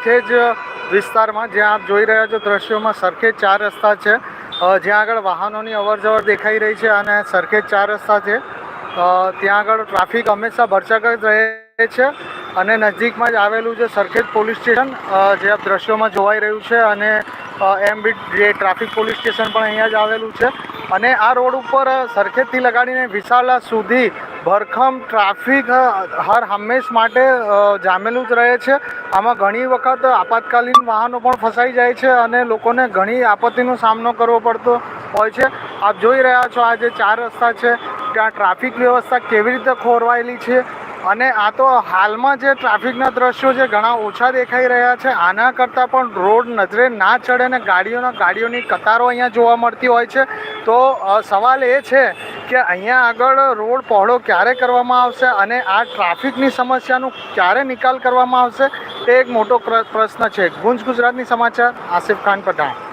સરખેજ વિસ્તારમાં જ્યાં આપ જોઈ રહ્યા છો દ્રશ્યોમાં સરખેજ ચાર રસ્તા છે. જ્યાં આગળ વાહનોની અવરજવર દેખાઈ રહી છે અને સરખેજ ચાર રસ્તા છે. ત્યાં આગળ ટ્રાફિક હંમેશા ભરચક જ રહે છે અને નજીકમાં જ આવેલું છે સરખેજ પોલીસ સ્ટેશન જે આપ દ્રશ્યોમાં જોવાઈ રહ્યું છે અને એમ બી જે ટ્રાફિક પોલીસ સ્ટેશન પણ અહીંયા જ આવેલું છે. અને આ રોડ ઉપર સરખેજથી લગાડીને વિશાલા સુધી ભરખમ ટ્રાફિક હર હંમેશ માટે જામેલું જ રહે છે. આમાં ઘણી વખત આપાતકાલીન વાહનો પણ ફસાઈ જાય છે અને લોકોને ઘણી આપત્તિનો સામનો કરવો પડતો હોય છે. આપ જોઈ રહ્યા છો આ જે ચાર રસ્તા છે, ત્યાં ટ્રાફિક વ્યવસ્થા કેવી રીતે ખોરવાયેલી છે? અને આ તો હાલમાં જે ટ્રાફિકના દ્રશ્યો છે, ઘણા ઓછા દેખાઈ રહ્યા છે. આના કરતાં પણ રોડ નજરે ના ચડે ને ગાડીઓના ગાડીઓની કતારો અહીંયા જોવા મળતી હોય છે. તો સવાલ એ છે કે અહીંયા આગળ રોડ પહોળો ક્યારે કરવામાં આવશે અને આ ટ્રાફિકની સમસ્યાનું ક્યારે નિકાલ કરવામાં આવશે, તે એક મોટો પ્ર- પ્રશ્ન છે. ગુંજ ગુજરાતની સમાચાર, આસિફ ખાન, પઠાણ.